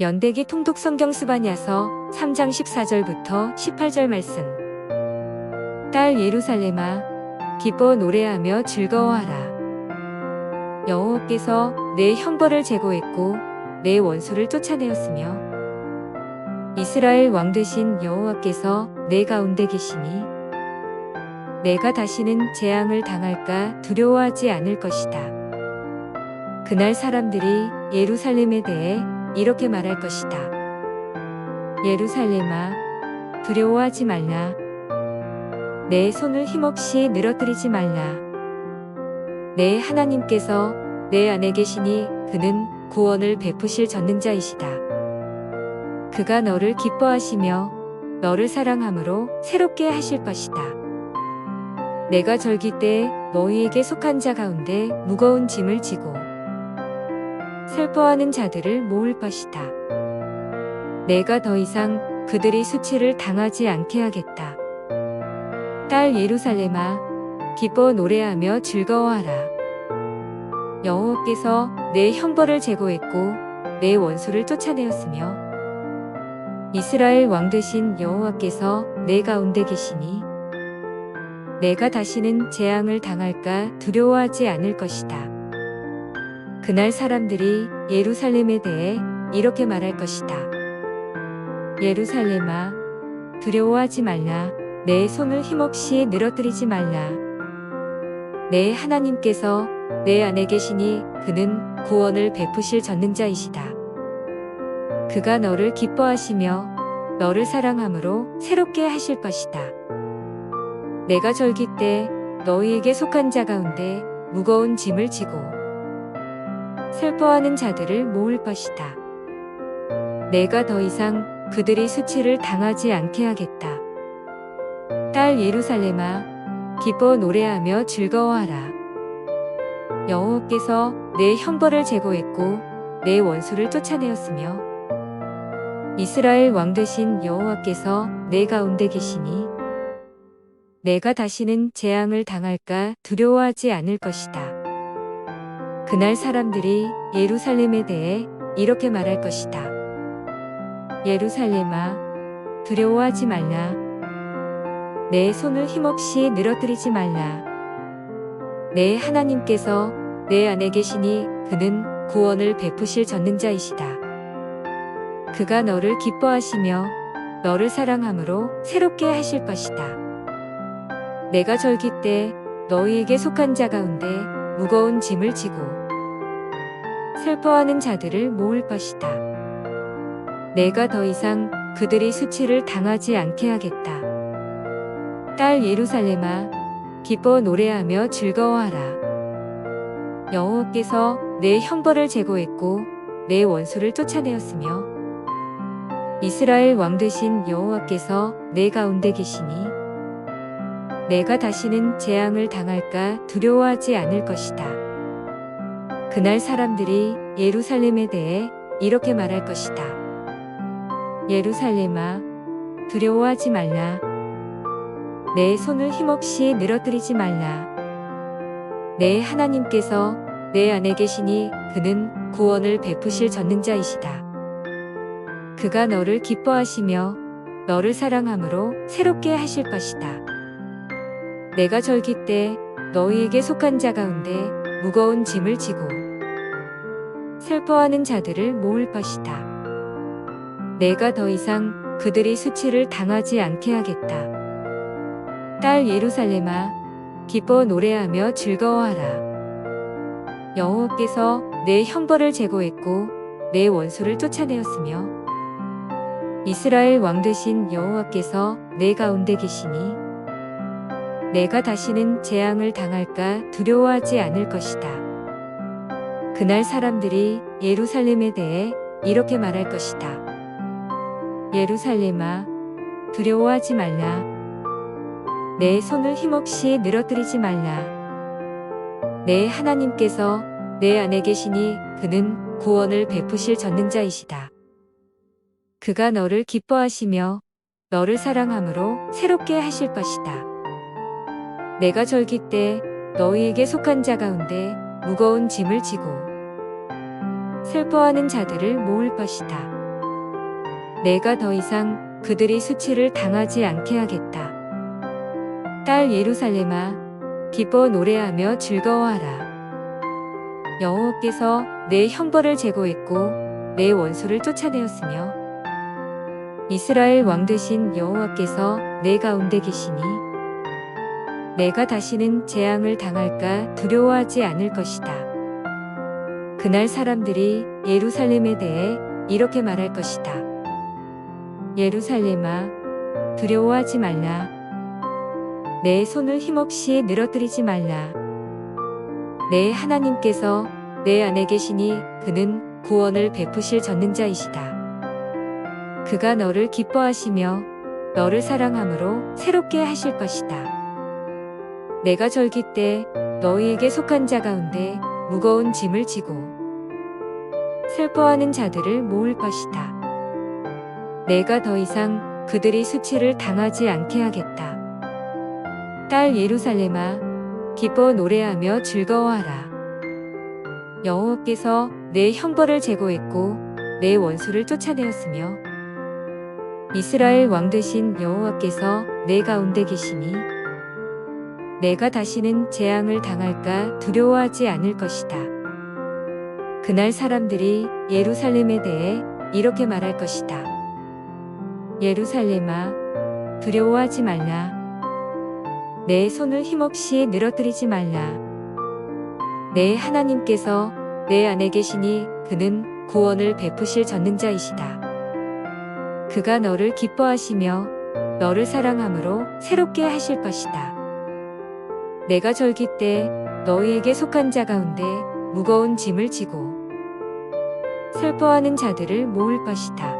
연대기 통독 성경 스바냐서 3장 14절부터 18절 말씀. 딸 예루살렘아, 기뻐 노래하며 즐거워하라. 여호와께서 내 형벌을 제거했고 내 원수를 쫓아내었으며 이스라엘 왕 되신 여호와께서 내 가운데 계시니 내가 다시는 재앙을 당할까 두려워하지 않을 것이다. 그날 사람들이 예루살렘에 대해 이렇게 말할 것이다. 예루살렘아, 두려워하지 말라. 내 손을 힘없이 늘어뜨리지 말라. 내 하나님께서 내 안에 계시니 그는 구원을 베푸실 전능자이시다. 그가 너를 기뻐하시며 너를 사랑함으로 새롭게 하실 것이다. 내가 절기 때 너희에게 속한 자 가운데 무거운 짐을 지고 슬퍼하는 자들을 모을 것이다. 내가 더 이상 그들이 수치를 당하지 않게 하겠다. 딸 예루살렘아, 기뻐 노래하며 즐거워하라. 여호와께서 내 형벌을 제거했고 내 원수를 쫓아내었으며 이스라엘 왕 되신 여호와께서 내 가운데 계시니 내가 다시는 재앙을 당할까 두려워하지 않을 것이다. 그날 사람들이 예루살렘에 대해 이렇게 말할 것이다. 예루살렘아, 두려워하지 말라. 내 손을 힘없이 늘어뜨리지 말라. 내 하나님께서 내 안에 계시니 그는 구원을 베푸실 전능자이시다. 그가 너를 기뻐하시며 너를 사랑함으로 새롭게 하실 것이다. 내가 절기 때 너희에게 속한 자 가운데 무거운 짐을 지고 슬퍼하는 자들을 모을 것이다. 내가 더 이상 그들이 수치를 당하지 않게 하겠다. 딸 예루살렘아, 기뻐 노래하며 즐거워하라. 여호와께서 내 형벌을 제거했고 내 원수를 쫓아내었으며 이스라엘 왕 되신 여호와께서 내 가운데 계시니 내가 다시는 재앙을 당할까 두려워하지 않을 것이다. 그날 사람들이 예루살렘에 대해 이렇게 말할 것이다. 예루살렘아, 두려워하지 말라. 내 손을 힘없이 늘어뜨리지 말라. 내 하나님께서 내 안에 계시니 그는 구원을 베푸실 전능자이시다. 그가 너를 기뻐하시며 너를 사랑함으로 새롭게 하실 것이다. 내가 절기 때 너희에게 속한 자 가운데 무거운 짐을 지고 슬퍼하는 자들을 모을 것이다. 내가 더 이상 그들이 수치를 당하지 않게 하겠다. 딸 예루살렘아, 기뻐 노래하며 즐거워하라. 여호와께서 내 형벌을 제거했고 내 원수를 쫓아내었으며 이스라엘 왕 되신 여호와께서 내 가운데 계시니 내가 다시는 재앙을 당할까 두려워하지 않을 것이다. 그날 사람들이 예루살렘에 대해 이렇게 말할 것이다. 예루살렘아, 두려워하지 말라. 내 손을 힘없이 늘어뜨리지 말라. 내 하나님께서 내 안에 계시니 그는 구원을 베푸실 전능자이시다. 그가 너를 기뻐하시며 너를 사랑함으로 새롭게 하실 것이다. 내가 절기 때 너희에게 속한 자 가운데 무거운 짐을 지고 슬퍼하는 자들을 모을 것이다. 내가 더 이상 그들이 수치를 당하지 않게 하겠다. 딸 예루살렘아, 기뻐 노래하며 즐거워하라. 여호와께서 내 형벌을 제거했고 내 원수를 쫓아내었으며 이스라엘 왕 되신 여호와께서 내 가운데 계시니 내가 다시는 재앙을 당할까 두려워하지 않을 것이다. 그날 사람들이 예루살렘에 대해 이렇게 말할 것이다. 예루살렘아, 두려워하지 말라. 내 손을 힘없이 늘어뜨리지 말라. 내 하나님께서 내 안에 계시니 그는 구원을 베푸실 전능자이시다. 그가 너를 기뻐하시며 너를 사랑함으로 새롭게 하실 것이다. 내가 절기 때 너희에게 속한 자 가운데 무거운 짐을 지고 슬퍼하는 자들을 모을 것이다. 내가 더 이상 그들이 수치를 당하지 않게 하겠다. 딸 예루살렘아, 기뻐 노래하며 즐거워하라. 여호와께서 내 형벌을 제거했고 내 원수를 쫓아내었으며 이스라엘 왕 되신 여호와께서 내 가운데 계시니 내가 다시는 재앙을 당할까 두려워하지 않을 것이다. 그날 사람들이 예루살렘에 대해 이렇게 말할 것이다. 예루살렘아, 두려워하지 말라. 내 손을 힘없이 늘어뜨리지 말라. 내 하나님께서 내 안에 계시니 그는 구원을 베푸실 전능자이시다. 그가 너를 기뻐하시며 너를 사랑함으로 새롭게 하실 것이다. 내가 절기 때 너희에게 속한 자 가운데 무거운 짐을 지고 슬퍼하는 자들을 모을 것이다. 내가 더 이상 그들이 수치를 당하지 않게 하겠다. 딸 예루살렘아, 기뻐 노래하며 즐거워하라. 여호와께서 내 형벌을 제거했고 내 원수를 쫓아내었으며 이스라엘 왕 되신 여호와께서 내 가운데 계시니 내가 다시는 재앙을 당할까 두려워하지 않을 것이다. 그날 사람들이 예루살렘에 대해 이렇게 말할 것이다. 예루살렘아, 두려워하지 말라. 내 손을 힘없이 늘어뜨리지 말라. 내 하나님께서 내 안에 계시니 그는 구원을 베푸실 전능자이시다. 그가 너를 기뻐하시며 너를 사랑함으로 새롭게 하실 것이다. 내가 절기 때 너희에게 속한 자 가운데 무거운 짐을 지고 슬퍼하는 자들을 모을 것이다.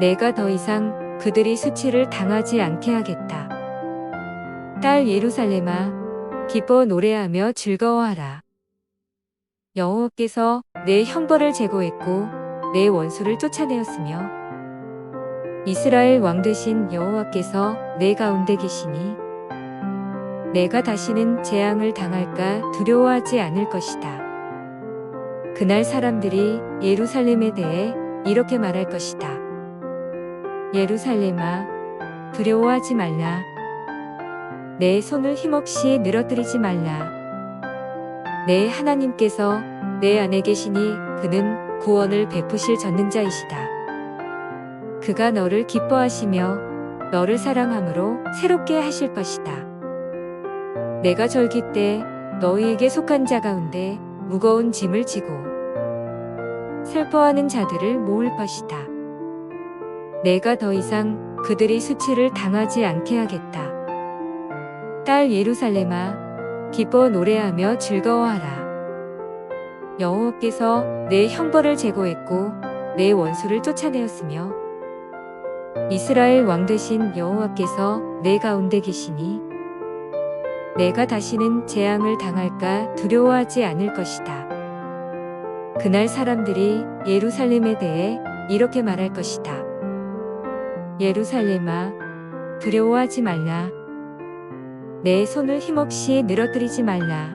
내가 더 이상 그들이 수치를 당하지 않게 하겠다. 딸 예루살렘아, 기뻐 노래하며 즐거워하라. 여호와께서 내 형벌을 제거했고 내 원수를 쫓아내었으며 이스라엘 왕 되신 여호와께서 내 가운데 계시니 내가 다시는 재앙을 당할까 두려워하지 않을 것이다. 그날 사람들이 예루살렘에 대해 이렇게 말할 것이다. 예루살렘아, 두려워하지 말라. 내 손을 힘없이 늘어뜨리지 말라. 내 하나님께서 내 안에 계시니 그는 구원을 베푸실 전능자이시다. 그가 너를 기뻐하시며 너를 사랑함으로 새롭게 하실 것이다. 내가 절기 때 너희에게 속한 자 가운데 무거운 짐을 지고 슬퍼하는 자들을 모을 것이다. 내가 더 이상 그들이 수치를 당하지 않게 하겠다. 딸 예루살렘아, 기뻐 노래하며 즐거워하라. 여호와께서 내 형벌을 제거했고 내 원수를 쫓아내었으며 이스라엘 왕 되신 여호와께서 내 가운데 계시니 내가 다시는 재앙을 당할까 두려워하지 않을 것이다. 그날 사람들이 예루살렘에 대해 이렇게 말할 것이다. 예루살렘아, 두려워하지 말라. 내 손을 힘없이 늘어뜨리지 말라.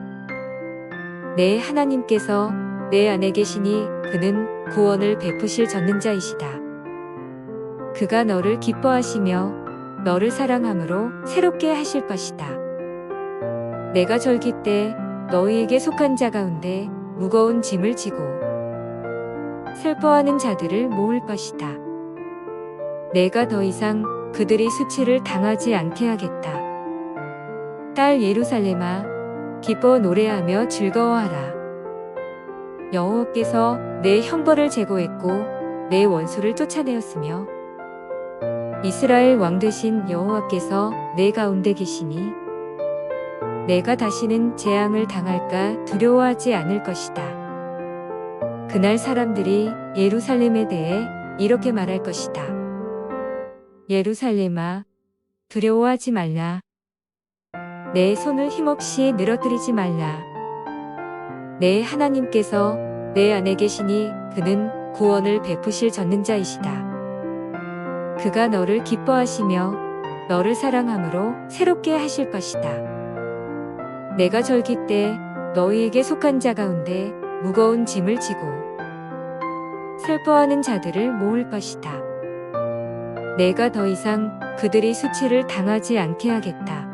내 하나님께서 내 안에 계시니 그는 구원을 베푸실 전능자이시다. 그가 너를 기뻐하시며 너를 사랑함으로 새롭게 하실 것이다. 내가 절기 때 너희에게 속한 자 가운데 무거운 짐을 지고 슬퍼하는 자들을 모을 것이다. 내가 더 이상 그들이 수치를 당하지 않게 하겠다. 딸 예루살렘아, 기뻐 노래하며 즐거워하라. 여호와께서 내 형벌을 제거했고 내 원수를 쫓아내었으며 이스라엘 왕 되신 여호와께서 내 가운데 계시니 내가 다시는 재앙을 당할까 두려워하지 않을 것이다. 그날 사람들이 예루살렘에 대해 이렇게 말할 것이다. 예루살렘아, 두려워하지 말라. 내 손을 힘없이 늘어뜨리지 말라. 내 하나님께서 내 안에 계시니 그는 구원을 베푸실 전능자이시다. 그가 너를 기뻐하시며 너를 사랑함으로 새롭게 하실 것이다. 내가 절기 때 너희에게 속한 자 가운데 무거운 짐을 지고 슬퍼하는 자들을 모을 것이다. 내가 더 이상 그들이 수치를 당하지 않게 하겠다.